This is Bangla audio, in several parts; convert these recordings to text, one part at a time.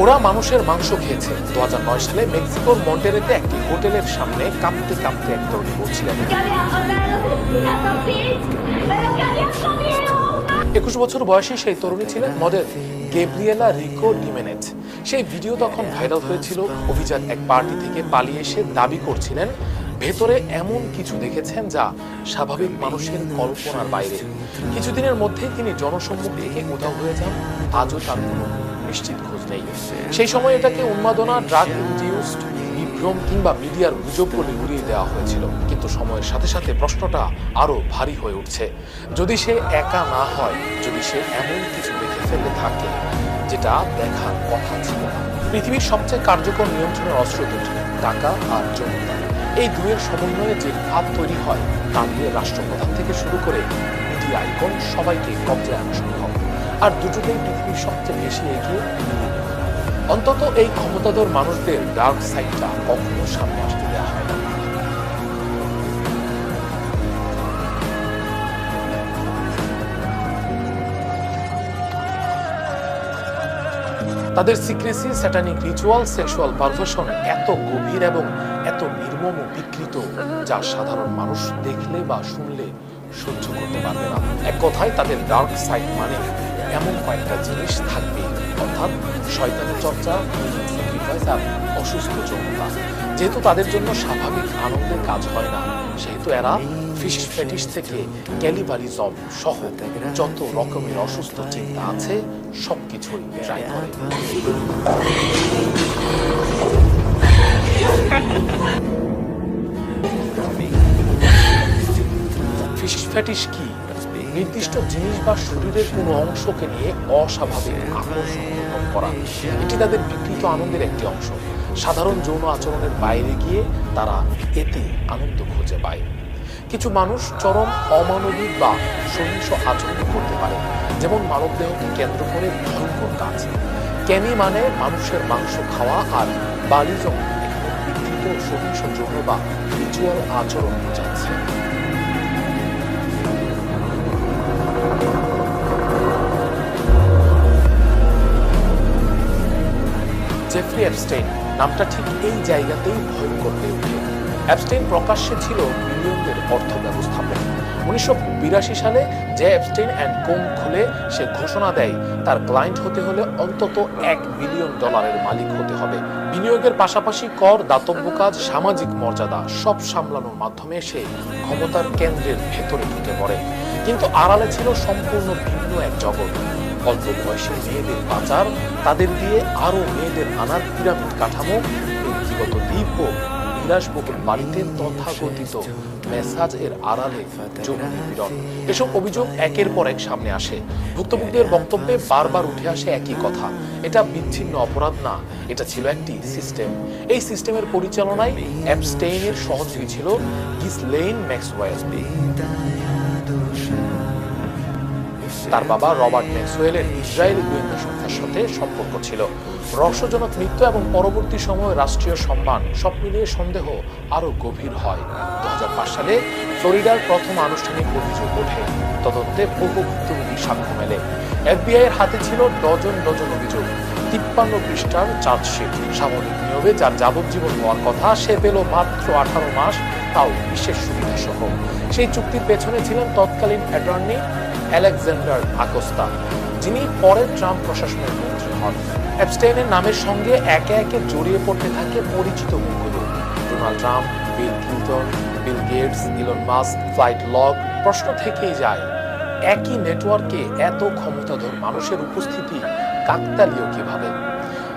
ওরা মানুষের মাংস খেয়েছে। দুহাজার নয় সালে মেক্সিকোর মন্টেরেতে একটি হোটেলের সামনে কাঁপতে কাঁপতে এক তরুণী বলছিলেন. একুশ বছর বয়সী সেই তরুণী ছিলেন মডেল গেব্রিয়েলা রিকো ডিমেনেজ। সেই ভিডিও তখন ভাইরাল হয়েছিল। অভিযান এক পার্টি থেকে পালিয়ে এসে দাবি করছিলেন, ভেতরে এমন কিছু দেখেছেন যা স্বাভাবিক মানুষের কল্পনার বাইরে। কিছুদিনের মধ্যেই তিনি জনসম্মুখ থেকে উধাও হয়ে যান। আজও তার কোনো নিশ্চিত খোঁজ নেই সেই সময় এটাকে উন্মাদনা ড্রাগ ইনডিউসড বিভ্রম কিংবা মিডিয়ার গুজব বলে উড়িয়ে দেওয়া হয়েছিল। কিন্তু সময়ের সাথে সাথে প্রশ্নটা আরও ভারী হয়ে উঠছে। যদি সে একা না হয়, যদি সে এমন কিছু দেখে ফেলে থাকে, যেটা দেখার কথা ছিল না। পৃথিবীর সবচেয়ে কার্যকর নিয়ন্ত্রণের অস্ত্র দুটি, টাকা আর যৌনতা এই দুয়ের সমন্বয়ে যে ভাব তৈরি হয়, তা দিয়ে রাষ্ট্রপ্রধান থেকে শুরু করে মিডিয়া আইকন সবাইকে কবজায় আনা সম্ভব। আর দুটোতেই পৃথিবীর সবচেয়ে বেশি এগিয়ে অন্তত এই ক্ষমতাধর মানুষদের ডার্ক সাইডটা কখনো সামনে আসতে দেওয়া হয় না। তাদের secrecy satanic ritual sexual perversion এত গভীর এবং এত নির্মম ও বিকৃত যা সাধারণ মানুষ দেখলে বা শুনলে সহ্য করতে পারবে না। এক কথায় তাদের ডার্ক সাইড মানে এমন কয়েকটা জিনিস থাকবে। অর্থাৎ শয়তানি চর্চা স্যাক্রিফাইস অসুস্থ যৌনতা যেহেতু তাদের জন্য স্বাভাবিক আনন্দের কাজ হয় না, সেহেতু এরা ফিশ ফেটিস থেকে ক্যালিবারিজম সহ যত রকমের অসুস্থ চিন্তা আছে, সবকিছুই ট্রাই করে। ফিশ ফ্যাটিস কি? নির্দিষ্ট জিনিস বা শরীরের কোনো অংশকে নিয়ে অস্বাভাবিক আকর্ষণ অনুভব করা। এটি তাদের বিকৃত আনন্দের একটি অংশ। সাধারণ যৌন আচরণের বাইরে গিয়ে তারা এতে আনন্দ খুঁজে পায়। কিছু মানুষ চরম অমানবিক বা সহিংস আচরণ করতে পারে, যেমন মানবদেহকে কেন্দ্র করে ভয়ঙ্কর কাজ। ক্যানি মানে মানুষের মাংস খাওয়া আর বালিজম বিকৃত সহিংস যৌন বা রিচুয়াল আচরণ বোঝাচ্ছে। জেফরি অ্যাপস্টেইন নামটা ঠিক এই জায়গাতেই ভয়ঙ্কর হয়ে ওঠে। অ্যাপস্টেইন প্রকাশ্যে ছিল মিলিয়নদের অর্থ ব্যবস্থাপক। উনিশশো বিরাশি সালে যে অ্যাপস্টেইন অ্যান্ড কোম খুলে, সে ঘোষণা দেয়, তার ক্লায়েন্ট হতে হলে অন্তত এক বিলিয়ন ডলারের মালিক হতে হবে। বিনিয়োগের পাশাপাশি কর, দাতব্য কাজ, সামাজিক মর্যাদা সব সামলানোর মাধ্যমে সে ক্ষমতার কেন্দ্রের ভেতরে ঢুকে পড়ে। কিন্তু আড়ালে ছিল সম্পূর্ণ ভিন্ন এক জগৎ। অল্প বয়সী মেয়েদের পাচার, তাদের দিয়ে আরও মেয়েদের আনার পিরামিড কাঠামো ব্যক্তিগত দ্বীপ ও বিলাসবহুল বাড়িতে তথাকথিত মেসাজ এর আড়ালে যৌন এসব অভিযোগ একের পর এক সামনে আসে। ভুক্তভোগীদের বক্তব্যে বারবার উঠে আসে একই কথা। এটা বিচ্ছিন্ন অপরাধ না, এটা ছিল একটি সিস্টেম। এই সিস্টেমের পরিচালনায় অ্যাবস্টেইনের সহযোগী ছিল গিসলেইন ম্যাক্সওয়েল। তার বাবা রবার্ট ম্যাক্সওয়েলের ইসরায়েলি গোয়েন্দা সংস্থার সাথে সম্পর্ক ছিল। রহস্যজনক মৃত্যু এবং পরবর্তী সময়ে রাষ্ট্রীয় সম্মান, সব মিলিয়ে সন্দেহ আরও গভীর হয়। দুহাজার পাঁচ সালে ফ্লোরিডার প্রথম আনুষ্ঠানিক অভিযোগ ওঠে। তদন্তে বহু ভুক্তভোগী সাক্ষ্য মেলে। এফবিআই এর হাতে ছিল ডজন ডজন অভিযোগ। তিপ্পান্ন পৃষ্ঠার চার্জশিট। সামরিক নিয়োগে যার যাবজ্জীবন হওয়ার কথা সে পেল মাত্র আঠারো মাস তাও বিশেষ সুবিধা সহ সেই চুক্তির পেছনে ছিলেন তৎকালীন অ্যাটর্নি আলেকজান্ডার আকোস্তা যিনি পরে ট্রাম্প প্রশাসনের মন্ত্রী হন। অ্যাবস্টেইনের নামের সঙ্গে একে একে জড়িয়ে পড়তে থাকে পরিচিত মুখগুলো। Donald Trump, Bill Clinton, Bill Gates, Elon Musk, flight log প্রশ্ন থেকেই যায়, একই নেটওয়ার্কে এত ক্ষমতাধর মানুষের উপস্থিতি কাকতালীয় কীভাবে?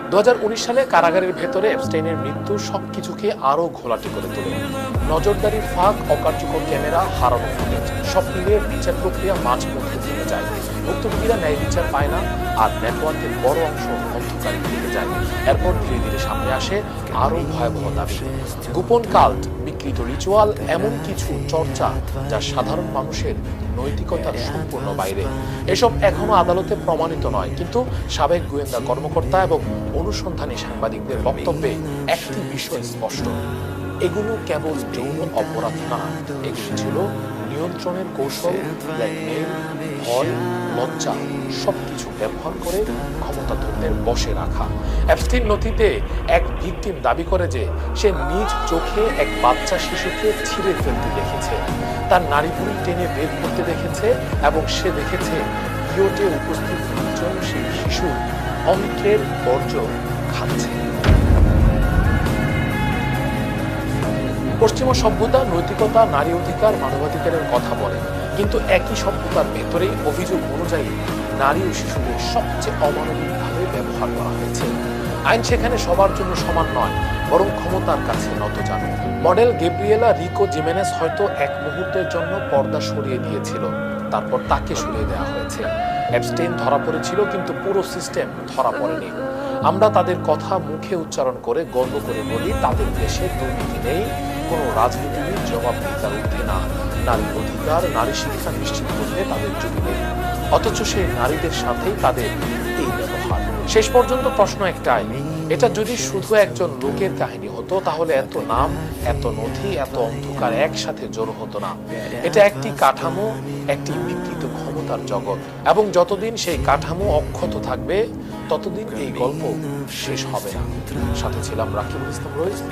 দু হাজার উনিশ সালে কারাগারের ভেতরে অ্যাপস্টাইনের মৃত্যু সব কিছুকে আরও ঘোলাটি করে তোলে। নজরদারির ফাঁক, অকার্যকর ক্যামেরা হারানো ফুটেজ সব মিলিয়ে বিচার প্রক্রিয়া মাঝ মধ্যে থেমে যায়। ভুক্তভোগীরা ন্যায় বিচার পায় না, আর নেটওয়ার্কের বড় অংশ অন্ধকারে থেকে যায়। এরপর ধীরে ধীরে সামনে আসে আরও ভয়াবহ দাবি গোপন কাল্ট, বিকৃত রিচুয়াল, এমন কিছু চর্চা যা সাধারণ মানুষের নৈতিকতার সম্পূর্ণ বাইরে। এসব এখনও আদালতে প্রমাণিত নয়, কিন্তু সাবেক গোয়েন্দা কর্মকর্তা এবং অনুসন্ধানী সাংবাদিকদের বক্তব্যে একটি বিষয় স্পষ্ট। এগুলো কেবল যৌন অপরাধ না, এগুলো ছিল নিয়ন্ত্রণের কৌশল ভয় লজ্জা, সবকিছু ব্যবহার করে ক্ষমতাধরদের বসে রাখা। অ্যাবস্টিন নথিতে এক ভিকটিম দাবি করে যে সে নিজ চোখে এক বাচ্চা শিশুকে ছিঁড়ে ফেলতে দেখেছে। তার নারী টেনে বের করতে দেখেছে এবং সে দেখেছে ইয়োটে উপস্থিত লোকজন সেই শিশুর অন্ত্রের বর্জ্য খাচ্ছে। পশ্চিমা সভ্যতা, নৈতিকতা, নারী অধিকার, মানবাধিকারের কথা বলে। কিন্তু একই সভ্যতার ভেতরে অভিযোগ অনুযায়ী নারী ও শিশুদের সবচেয়ে অমানবিকভাবে ব্যবহার করা হয়েছে। আইন সেখানে সবার জন্য সমান নয়, বরং ক্ষমতার কাছে নত জানো মডেল গেব্রিয়েলা রিকো জিমেনেস হয়তো এক মুহূর্তের জন্য পর্দা সরিয়ে দিয়েছিল। তারপর তাকে সরিয়ে দেওয়া হয়েছে। অ্যাবস্টেইন ধরা পড়েছিল, কিন্তু পুরো সিস্টেম ধরা পড়েনি। আমরা তাদের কথা মুখে উচ্চারণ করে গর্ব করে বলি, তাদের দেশে দুর্নীতি নেই। কোনো রাজনীতির জবাবদিহিতার ঊর্ধ্বে না। নারী অধিকার, নারী শিক্ষা নিশ্চিত করতে তাদের জন্য নেই অথচ সেই নারীদের সাথেই তাদের এই ব্যবহার। শেষ পর্যন্ত প্রশ্ন একটাই, এটা যদি শুধু একজন লোকের কাহিনী হতো, তাহলে এত নাম, এত নথি, এত অন্ধকার একসাথে জড়ো হতো না। এটা একটি কাঠামো, একটি বিকৃত ক্ষমতার জগৎ এবং যতদিন সেই কাঠামো অক্ষত থাকবে, ততদিন এই গল্প শেষ হবে না সাথে ছিলাম রাকিবুল ইসলাম রয়েছে।